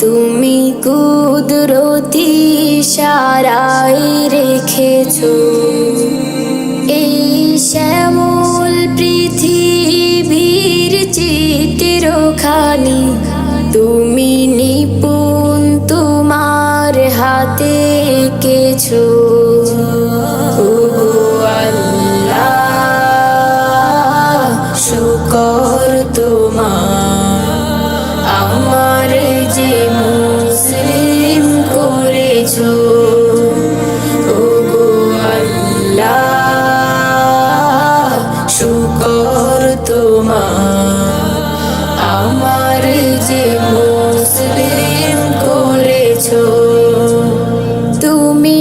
তুমি কুদরতি সারাই রেখেছ। এই শ্যামল পৃথিবীর চিত্র খানি তুমি নিপুণ তোমার হাতে কেছো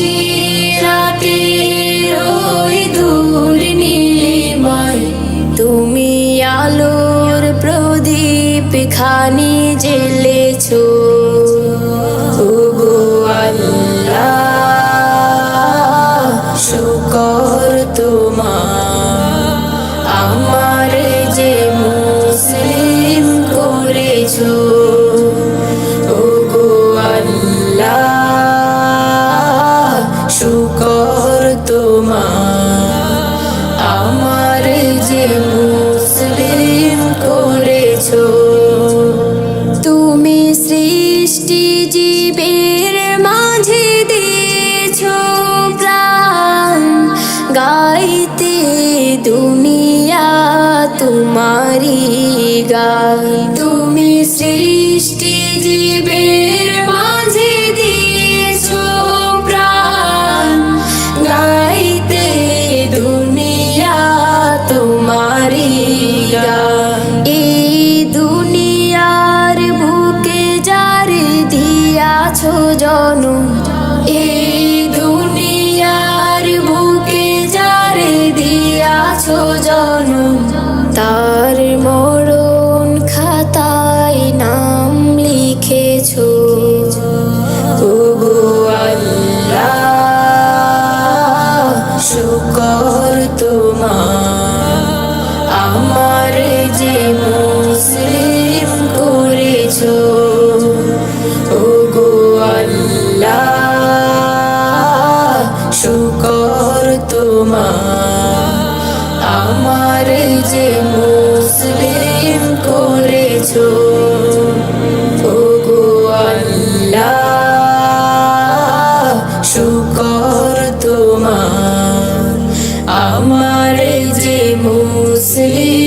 নিশিরাতে রই দূর নীলিমায় তুমি আলোর প্রদীপ খানি জেলেছো যে মুসলিম করেছ। তুমি সৃষ্টি জীবের মাঝে দিয়েছ প্রাণ। গাইতে দুনিয়া তোমারি গান। তুমি সৃষ্টি জীবের দিয়াছো জনম এই দুনিয়ার বুকে যার দিয়াছো জনম আমার যে মুসলিম করেছ ওগো শুকর তোমার। আমার যে মুসলিম